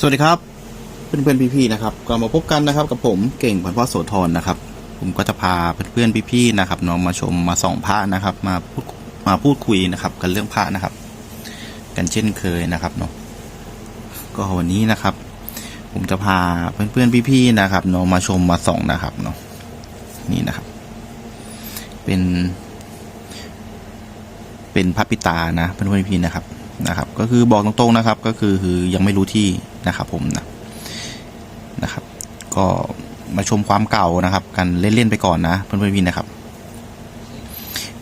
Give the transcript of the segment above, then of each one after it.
สวัสดีครับเพื่อนเพื่อนพี่ๆนะครับก็มาพบกันนะครับกับผมเก่งพันพ่อโสธรนะครับ ผมก็จะพาเพื่อนเพื่อนพี่ๆนะครับเนาะมาชมมาส่องพระนะครับ มาพูดมาพูดคุยนะครับ กันเรื่องพระนะครับ กันเช่นเคยนะครับเนาะก็วันนี้นะครับ ผมจะพาเพื่อนเพื่อนพี่ๆนะครับเนาะมาชมมาส่องนะครับเนาะนี่นะครับ เป็น เป็นพระปิตานะเพื่อนเพื่อนพี่ๆนะครับ นะครับ ก็คือบอกตรงๆนะครับ ก็คือคือยังไม่รู้ที่นะครับ ผมนะนะครับ ก็มาชมความเก่านะครับ กันเล่นๆไปก่อนนะเพื่อนๆพี่นะครับ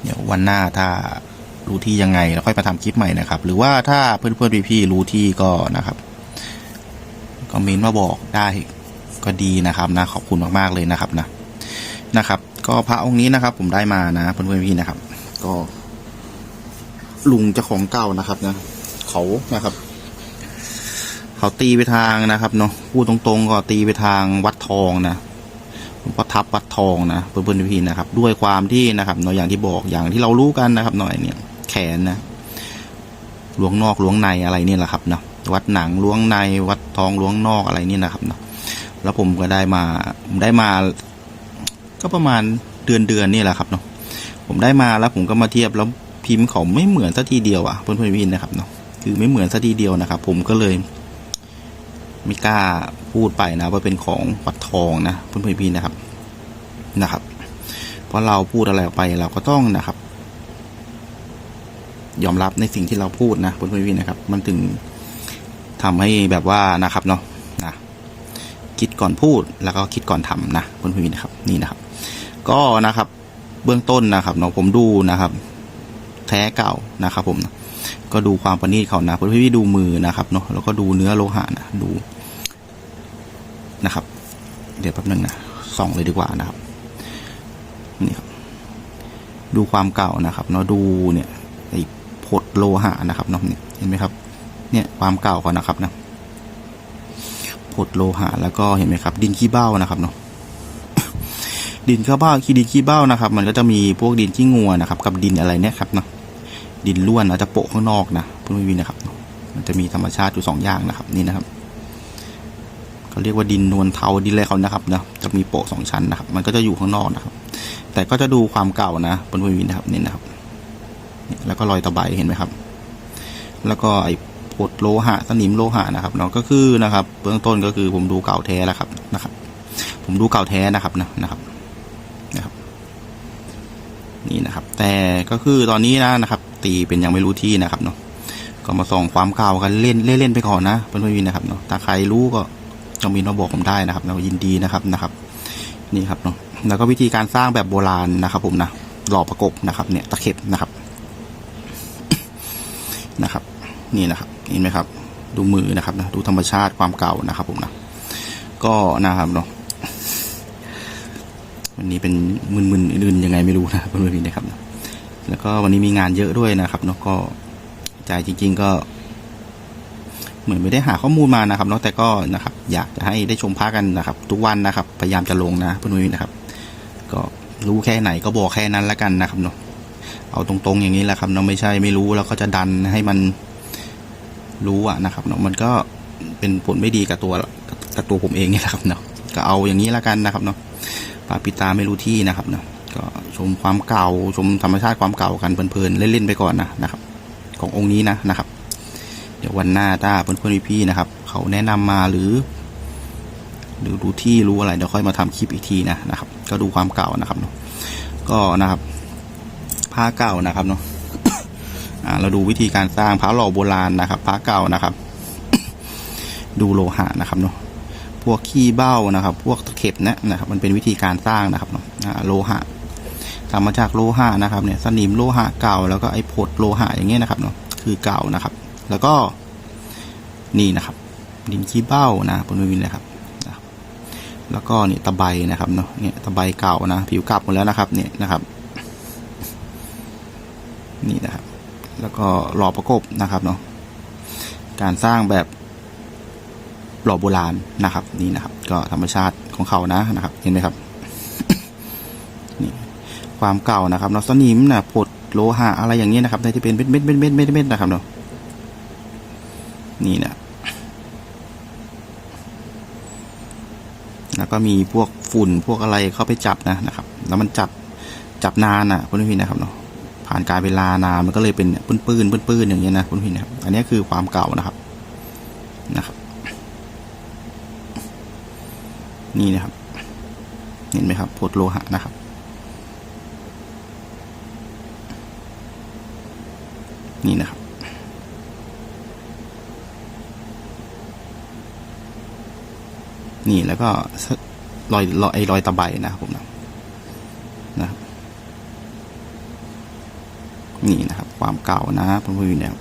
เดี๋ยววันหน้าถ้ารู้ที่ยังไงเราค่อยมาทำคลิปใหม่นะครับ หรือว่าถ้าเพื่อนๆพี่ๆรู้ที่ก็นะครับก็เมนมาบอกได้ก็ดีนะครับนะขอบคุณมากๆเลยนะครับนะนะครับ ก็พระองค์นี้นะครับ ผมได้มานะเพื่อนๆพี่นะครับ ก็ ลุงเจ้าของเก่านะครับนะเขานะครับ เขาตีไปทางนะครับเนาะพูดตรงๆก็ตีไปทางวัดทองนะหลวงพ่อทับวัดทองนะเพื่อนๆพี่ๆนะครับ ด้วยความที่นะครับเนาะอย่างที่บอกอย่างที่เรารู้กันนะครับหน่อยเนี่ย แขนนะล้วงนอกล้วงในอะไรเนี่ยแหละครับเนาะวัดหนังล้วงในวัดทองล้วงนอกอะไรเนี่ยนะครับเนาะแล้วผมก็ได้มาผมได้มา ก็ประมาณเดือนเดือนนี่แหละครับเนาะผมได้มาแล้วผมก็มาเทียบแล้ว พิมพ์เขาไม่เหมือนสัทีเดียวอะเพื่อนเพื่อนพี่นะครับเนาะคือไม่เหมือนสัทีเดียวนะครับ ผมก็เลย ไม่กล้าพูดไปนะ ว่าเป็นของวัดทองนะเพื่อนเพื่อนพี่นะครับนะครับ เพราะเราพูดอะไรออกไปเราก็ต้องนะครับ ยอมรับในสิ่งที่เราพูดนะเพื่อนเพื่อนพี่นะครับ มันถึงทำให้แบบว่านะครับเนาะนะคิดก่อนพูดแล้วก็คิดก่อนทำนะเพื่อนเพื่อนพี่นะครับ นี่นะครับ ก็นะครับ เบื้องต้นนะครับเนาะผมดูนะครับ ท้เก่านะครับผมก็ดูความประณีตเขานะเพื่อนพี่ดูมือนะครับเนาะแล้วก็ดูเนื้อโลหะนะดูนะครับ เดี๋ยวแป๊บนึงนะส่องเลยดีกว่านะครับนี่ครับดูความเก่านะครับเนาะดูเนี่ยไอ้พดโลหะนะครับเนาะเนี่ยเห็นไหมครับ เนี่ยความเก่าเขานะครับนะพดโลหะแล้วก็เห็นไหมครับ ดินขี้เบ้านะครับเนาะดินขี้เบ้าขี้ดินขี้เบ้านะครับ มันก็จะมีพวกดินขี้งัวนะครับ กับดินอะไรเนี่ยครับเนาะ ดินล้วนนะจะโปะข้างนอกนะเพื่อนพี่นะครับ มันจะมีธรรมชาติอยู่สองอย่างนะครับ นี่นะครับเขาเรียกว่าดินนวลเทาดินอะไรเขานะครับนะจะมีโปะสองชั้นนะครับ มันก็จะอยู่ข้างนอกนะครับ แต่ก็จะดูความเก่านะเพื่อนพี่นะครับนี่นะครับนี่แล้วก็รอยตะไบเห็นไหมครับ แล้วก็ไอ้พดโลหะสนิมโลหะนะครับเนาะก็คือนะครับ เบื้องต้นก็คือผมดูเก่าแท้แล้วครับนะครับ ผมดูเก่าแท้นะครับนะนะครับ นี่นะครับ แต่ก็คือตอนนี้นะนะครับ ตีเป็นยังไม่รู้ที่นะครับเนาะก็มาส่องความเก่ากันเล่นเล่นๆไปก่อนนะเพื่อนๆนะครับเนาะถ้าใครรู้ก็จงมีมาบอกผมได้นะครับเรายินดีนะครับนะครับ นี่ครับเนาะแล้วก็วิธีการสร้างแบบโบราณนะครับ ผมนะหล่อประกบนะครับ เนี่ยตะเข็บนะครับนะครับ นี่นะครับเห็นไหมครับ ดูมือนะครับนะดูธรรมชาติความเก่านะครับ ผมนะก็นะครับเนาะันนี้เป็นมึนๆอื่นๆยังไงไม่รู้นะเพื่อนๆนะครับ แล้วก็วันนี้มีงานเยอะด้วยนะครับเนาะก็ใจจริง ๆก็ เหมือนไม่ได้หาข้อมูลมานะครับเนาะแต่ก็นะครับ อยากจะให้ได้ชมพากันนะครับ ทุกวันนะครับ พยายามจะลงนะเพื่อนๆนะครับ ก็รู้แค่ไหนก็บอกแค่นั้นละกันนะครับเนาะเอาตรงๆอย่างนี้แหละครับเนาะไม่ใช่ไม่รู้แล้วก็จะดันให้มันรู้อะนะครับเนาะมันก็เป็นผลไม่ดีกับตัวกับตัวผมเองนี่แหละครับเนาะก็เอาอย่างนี้ละกันนะครับเนาะ ปาปิตาไม่รู้ที่นะครับเนาะก็ชมความเก่าชมธรรมชาติความเก่ากันเพลินๆเล่นๆไปก่อนนะนะครับ ขององค์นี้นะนะครับ เดี๋ยววันหน้าถ้าเพื่อนๆพี่ๆนะครับ เขาแนะนำมาหรือหรือรู้ที่รู้อะไรเดี๋ยวค่อยมาทำคลิปอีกทีนะนะครับ ก็ดูความเก่านะครับเนาะก็นะครับผ้าเก่านะครับเนาะอ่าเราดูวิธีการสร้างพระหล่อโบราณนะครับพระเก่านะครับ ดูโลหะนะครับเนาะ พวกขี้เบ้านะครับ พวกตะเข็บเนะนะครับ มันเป็นวิธีการสร้างนะครับเนาะโลหะทำมาจากโลหะนะครับเนี่ยสนิมโลหะเก่า แล้วก็ไอ้ผดโลหะอย่างเงี้ยนะครับเนาะคือเก่านะครับ แล้วก็นี่นะครับ ดินขี้เบ้านะบนวินนะครับนะครับแล้วก็นี่ตะไบนะครับเนาะเนี่ยตะไบเก่านะ ผิวกลับหมดแล้วนะครับเนี่ยนะครับ นี่นะครับ แล้วก็หล่อประกบนะครับเนาะการสร้างแบบ หล่อโบราณนะครับ นี่นะครับ ก็ธรรมชาติของเขานะนะครับ เห็นไหมครับนี่ความเก่านะครับเนาสนิมนะผดโลหะอะไรอย่างเงี้ยนะครับในที่เป็นเม็ดเม็ดเม็ดเม็ดเม็ดเม็ดนะครับเนาะนี่นะแล้วก็มีพวกฝุ่นพวกอะไรเข้าไปจับนะนะครับ แล้วมันจับจับนานอะคุณพี่นะครับเนาะผ่านการเวลานานมันก็เลยเป็นปื้นปื้นปื้นๆอย่างเงี้ยนะคุณพี่นะครับอันนี้คือความเก่านะครับ นี่นะครับ เห็นไหมครับพดโลหะนะครับ นี่นะครับ นี่แล้วก็รอยรอยไอรอยตะไบนะครับผมนะนะครับนี่นะครับ ความเก่านะเพื่อนๆเนี่ย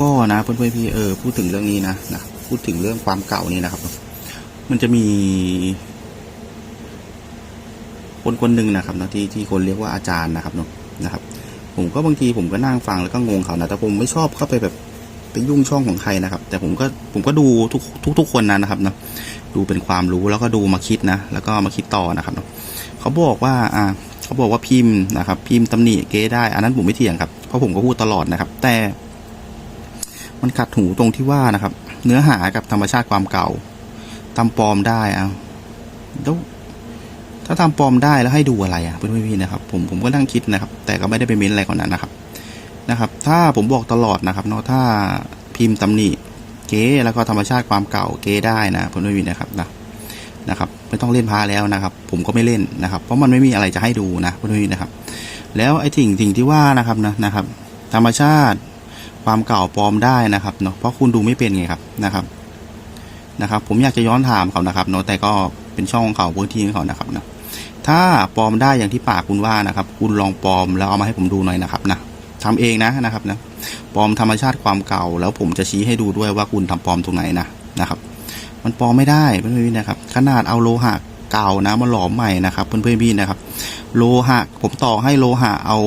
ก็นะเพื่อนๆพี่เออพูดถึงเรื่องนี้นะนะพูดถึงเรื่องความเก่านี่นะครับ มันจะมี คนคนหนึ่งนะครับนะที่ที่คนเรียกว่าอาจารย์นะครับเนาะนะครับ ผมก็บางทีผมก็นั่งฟังแล้วก็งงเขานะแต่ผมไม่ชอบเข้าไปแบบไปยุ่งช่องของใครนะครับ แต่ผมก็ผมก็ดูทุกทุกทุกคนนะนะครับนะดูเป็นความรู้แล้วก็ดูมาคิดนะ แล้วก็มาคิดต่อนะครับเนาะเขาบอกว่าอ่าเขาบอกว่าพิมพ์นะครับ พิมพ์ตำหนิเก๊ได้ อันนั้นผมไม่เถียงครับเพราะผมก็พูดตลอดนะครับ แต่ มันขัดหูตรงที่ว่านะครับ เนื้อหากับธรรมชาติความเก่าตำปลอมได้เอาแล้วถ้าทำปลอมได้แล้วให้ดูอะไรอะเพื่อนพี่ๆนะครับ ผมผมก็นั่งคิดนะครับ แต่ก็ไม่ได้ไปเม้นอะไรก่อนนั้นนะครับ นะครับ ถ้าผมบอกตลอดนะครับเนาะถ้าพิมพ์ตำหนิเก๊แล้วก็ธรรมชาติความเก่าเก๊ได้นะเพื่อนพี่ๆนะครับนะนะครับ ไม่ต้องเล่นพาแล้วนะครับ ผมก็ไม่เล่นนะครับ เพราะมันไม่มีอะไรจะให้ดูนะเพื่อนพี่ๆนะครับ แล้วไอ้สิ่งสิ่งที่ว่านะครับนะนะครับ ธรรมชาติ ความเก่าปลอมได้นะครับเนาะเพราะคุณดูไม่เป็นไงครับนะครับนะครับ ผมอยากจะย้อนถามเขานะครับเนาะแต่ก็เป็นช่องของเขาพื้นที่ของเขานะครับนะถ้าปลอมได้อย่างที่ปากคุณว่านะครับ คุณลองปลอมแล้วเอามาให้ผมดูหน่อยนะครับนะทำเองนะนะครับนะปลอมธรรมชาติความเก่า แล้วผมจะชี้ให้ดูด้วยว่าคุณทำปลอมตรงไหนนะนะครับ มันปลอมไม่ได้เพื่อนๆนะครับ ขนาดเอาโลหะเก่านะมาหลอมใหม่นะครับ เพื่อนๆพี่นะครับ โลหะผมต่อให้โลหะเอา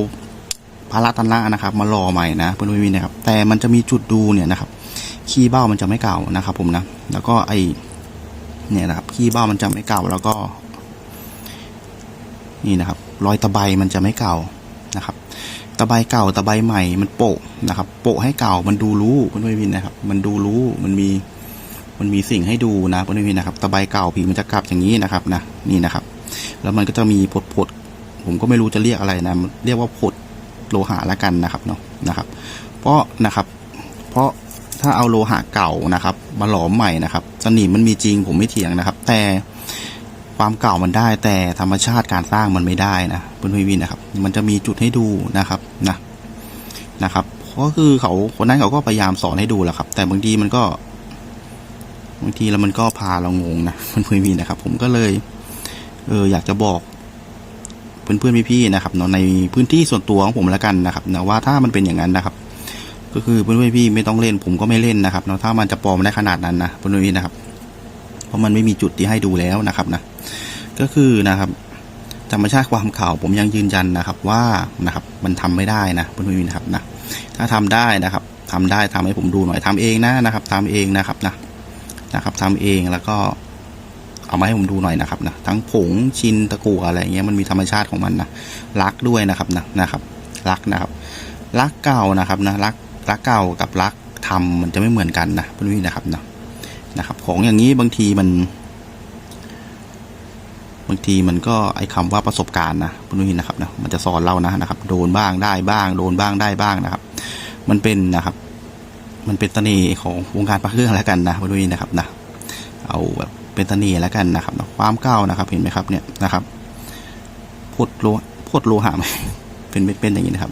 พาราตันละนะครับ มาหล่อใหม่นะเพื่อนๆพี่นะครับ แต่มันจะมีจุดดูเนี่ยนะครับขี้เบ้ามันจะไม่เก่านะครับ ผมนะ แล้วก็ไอเนี่ยนะครับขี้เบ้ามันจะไม่เก่าแล้วก็ นี่นะครับ รอยตะไบมันจะไม่เก่านะครับ ตะไบเก่าตะไบใหม่มันโปะนะครับ โปะให้เก่ามันดูรู้เพื่อนๆพี่นะครับ มันดูรู้มันมีมันมีสิ่งให้ดูนะเพื่อนๆพี่นะครับ ตะไบเก่าผีมันจะกลับอย่างนี้นะครับนะนี่นะครับ แล้วมันก็จะมีผดๆผมก็ไม่รู้จะเรียกอะไรนะ เรียกว่าผด โลหะละกันนะครับเนาะนะครับ เพราะนะครับ เพราะถ้าเอาโลหะเก่านะครับ มาหลอมใหม่นะครับสนิมมันมีจริงผมไม่เถียงนะครับ แต่ความเก่ามันได้ แต่ธรรมชาติการสร้างมันไม่ได้นะเพื่อนๆวินนะครับ มันจะมีจุดให้ดูนะครับนะนะครับก็คือเขาคนนั้นเขาก็พยายามสอนให้ดูแหละครับ แต่บางทีมันก็บางทีแล้วมันก็พาเรางงนะเพื่อนๆวินนะครับ ผมก็เลย เอออยากจะบอก เพื่อนๆพี่ๆนะครับเนาะในพื้นที่ส่วนตัวของผมแล้วกันนะครับนะว่าถ้ามันเป็นอย่างนั้นนะครับ ก็คือเพื่อนๆพี่ไม่ต้องเล่นผมก็ไม่เล่นนะครับเนาะถ้ามันจะปลอมได้ขนาดนั้นนะเพื่อนๆพี่นะครับ เพราะมันไม่มีจุดที่ให้ดูแล้วนะครับนะก็คือนะครับธรรมชาติความข่าวผมยังยืนยันนะครับว่านะครับมันทำไม่ได้นะเพื่อนๆพี่นะครับนะถ้าทำได้นะครับทำได้ทำให้ผมดูหน่อยทำเองนะนะครับทำเองนะครับนะนะครับทำเองแล้วก็ เอามาให้ผมดูหน่อยนะครับนะทั้งผงชินตะกั่วอะไรเงี้ยมันมีธรรมชาติของมันนะรักด้วยนะครับนะนะครับ รักนะครับ รักเก่านะครับนะรักรักเก่ากับรักทำมันจะไม่เหมือนกันนะเพื่อนๆนะครับนะนะครับ ของอย่างนี้บางทีมัน บางทีมันก็ไอ้คำว่าประสบการณ์นะเพื่อนๆนะครับนะมันจะสอนเรานะนะครับ โดนบ้างได้บ้าง โดนบ้างได้บ้างนะครับ มันเป็นนะครับ มันเป็นตนีของวงการพระเครื่องแล้วกันนะเพื่อนๆนะครับนะเอาแบบ เป็นตนีแล้วกันนะครับความเก้านะครับ เห็นไหมครับเนี่ยนะครับพดโลพดโลหะไหมเป็นเป็นอย่างนี้นะครับ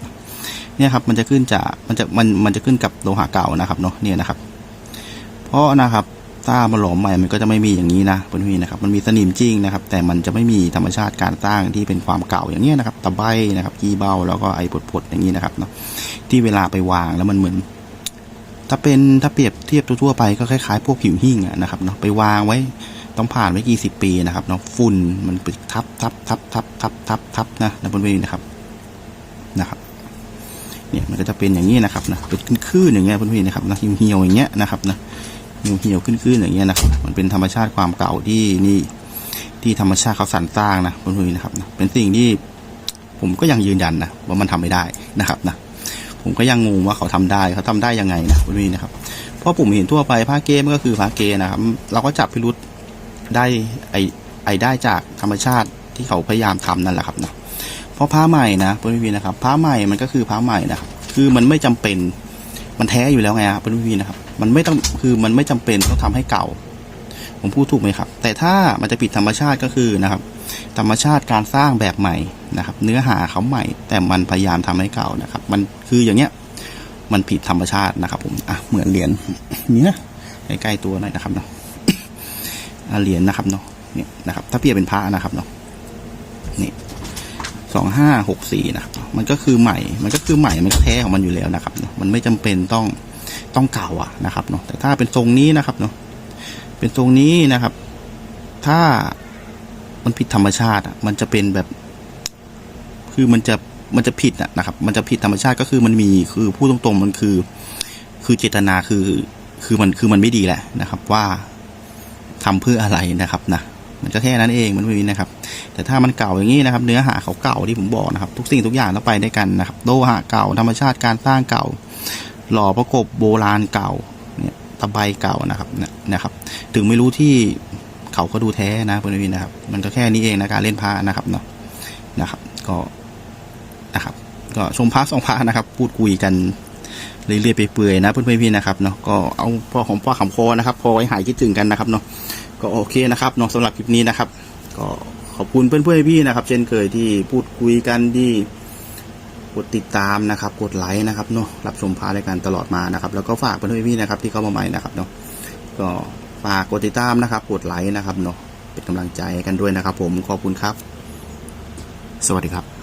เนี่ยครับมันจะขึ้นจากมันจะมันมันจะขึ้นกับโลหะเก่านะครับเนาะเนี่ยนะครับ เพราะนะครับถ้ามาหลอมใหม่มันก็จะไม่มีอย่างนี้นะเพื่อนๆนะครับ มันมีสนิมจริงนะครับ แต่มันจะไม่มีธรรมชาติการสร้างที่เป็นความเก่าอย่างเงี้ยนะครับ ตะไบนะครับกี้เบ้าแล้วก็ไอ้ผดๆอย่างนี้นะครับเนาะที่เวลาไปวางแล้วมันเหมือน ถ้าเป็นถ้าเปรียบเทียบทั่วๆไปก็คล้ายๆพวกผิวหิ้งอะนะครับเนาะไปวางไว้ ต้องผ่านไว้กี่สิบปีนะครับเนาะฝุ่นมันไปทับทับทับทับทับทับทับนะนะบนเวทีนะครับนะครับเนี่ยมันก็จะเป็นอย่างนี้นะครับนะเป็นคลื่นอย่างเงี้ยบนเวทีนะครับนะเหี่ยวอย่างเงี้ยนะครับนะเหี่ยวเหี่ยวๆขึ้นอย่างเงี้ยนะครับ มันเป็นธรรมชาติความเก่าที่นี่ที่ธรรมชาติเขาสรรสร้างนะบนเวทีนะครับนะเป็นสิ่งที่ผมก็ยังยืนยันนะว่ามันทำไม่ได้นะครับนะผมก็ยังงงว่าเขาทำได้เขาทำได้ยังไงนะคุณพี่นะครับเพราะผมเห็นทั่วไปพระเกมันก็คือพระเกนะครับ เราก็จับพิรุษ ได้ไอไอได้จากธรรมชาติที่เขาพยายามทำนั่นแหละครับนะเพราะพระใหม่นะคุณพี่นะครับพระใหม่มันก็คือพระใหม่นะครับคือมันไม่จำเป็นมันแท้อยู่แล้วไงครับคุณพี่นะครับ มันไม่ต้องคือมันไม่จำเป็นต้องทำให้เก่า ผมพูดถูกไหมครับ แต่ถ้ามันจะผิดธรรมชาติก็คือนะครับ ธรรมชาติการสร้างแบบใหม่นะครับ เนื้อหาเขาใหม่ แต่มันพยายามทำให้เก่านะครับ มันคืออย่างเงี้ยมันผิดธรรมชาตินะครับ ผมอะเหมือนเหรียญนี้นะใกล้ๆตัวหน่อยนะครับเนาะ เหรียญนะครับเนาะเนี่ยนะครับ ถ้าเปรียบเป็นพระนะครับเนาะนี่สองห้าหกสี่นะครับมันก็คือใหม่ มันก็คือใหม่มันก็แท้ของมันอยู่แล้วนะครับเนาะมันไม่จำเป็นต้องต้องเก่าอะนะครับเนาะแต่ถ้าเป็นทรงนี้นะครับเนาะเป็นทรงนี้นะครับ ถ้ามันผิดธรรมชาติอะมันจะเป็นแบบ คือมันจะมันจะผิดอะนะครับ มันจะผิดธรรมชาติก็คือมันมีคือพูดตรงๆมันคือ คือเจตนาคือคือมันคือมันไม่ดีแหละนะครับ ว่า ทำเพื่ออะไรนะครับนะมันก็แค่นั้นเองมันไม่มีนะครับ แต่ถ้ามันเก่าอย่างนี้นะครับ เนื้อหาเขาเก่าที่ผมบอกนะครับ ทุกสิ่งทุกอย่างต้องไปด้วยกันนะครับโลหะเก่าธรรมชาติการสร้างเก่า หล่อประกบโบราณเก่าเนี่ยตะไบเก่านะครับนะนะครับ ถึงไม่รู้ที่เขาก็ดูแท้นะคุณวินนะครับ มันก็แค่นี้เองนะการเล่นพระนะครับเนาะนะครับ ก็นะครับ ก็ชมพระสองพระนะครับ พูดคุยกัน เรื่อยๆไปเปื่อยนะเพื่อนๆพี่นะครับเนาะก็เอาพ่อของพ่อขำคอนะครับ พอไว้หายคิดถึงกันนะครับเนาะก็โอเคนะครับเนาะสำหรับคลิปนี้นะครับ ก็ขอบคุณเพื่อนๆพี่นะครับ เช่นเคยที่พูดคุยกันที่กดติดตามนะครับ กดไลค์นะครับเนาะรับชมพระรายการตลอดมานะครับ แล้วก็ฝากเพื่อนๆพี่นะครับที่เข้ามาใหม่นะครับเนาะก็ฝากกดติดตามนะครับ กดไลค์นะครับเนาะเป็นกำลังใจกันด้วยนะครับ ผมขอบคุณครับ สวัสดีครับ